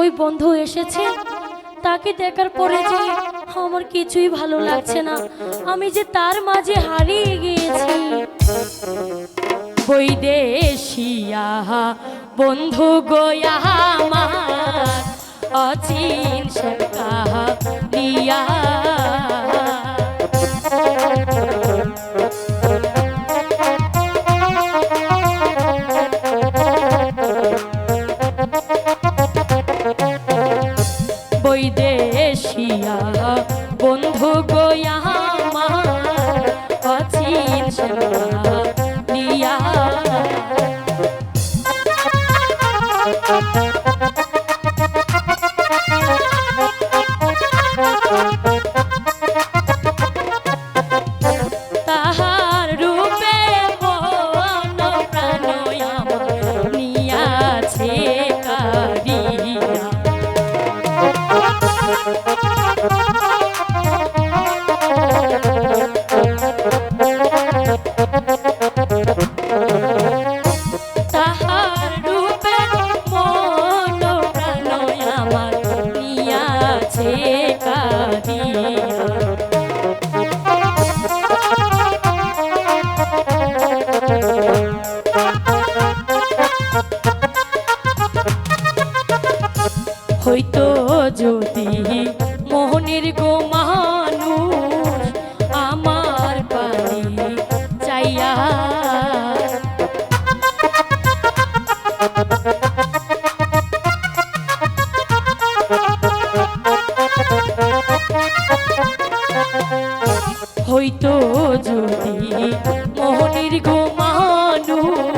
ওই বন্ধু এসেছে। তাকে দেখার পরে যে আমার কিছুই ভালো লাগছে না। আমি যে তার মাঝে হারিয়ে গিয়েছি। বৈদেশিয়া বন্ধু গোয়া আমার। অচিন সরকার কাহালিয়া বৈদেশিয়া বন্ধু গোয়া আমার অচিন সে হইতো যদি মোহনের গো মানুষ আমার পানি চাইয়া। হইতো যদি মোহনের গো মানুষ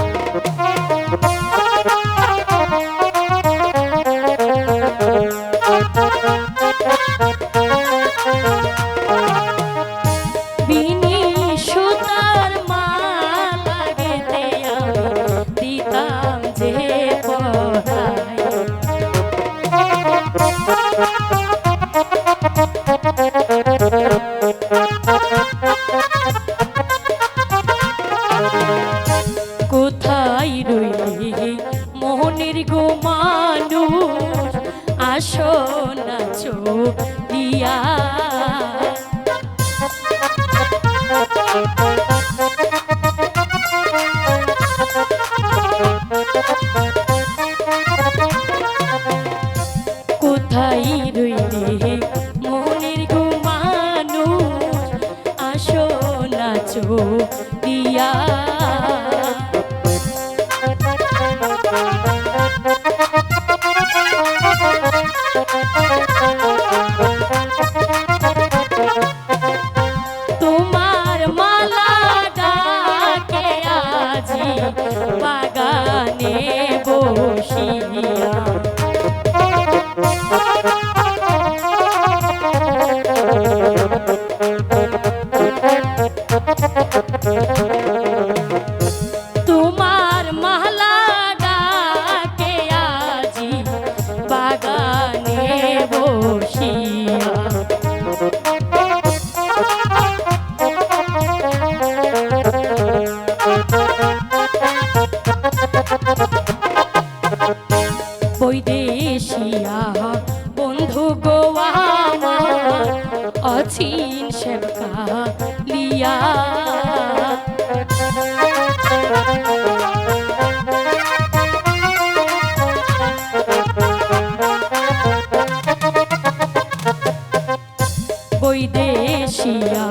কোথায় রইলি মোহনের গো আসো নাচো দিয়া। রইলি মোহনের গো মানুষ আসো নাচো দিয়া বাগানে বসিয়া। বন্ধু গোয়া অছিন সেবকা লিয়া বৈদেশিয়া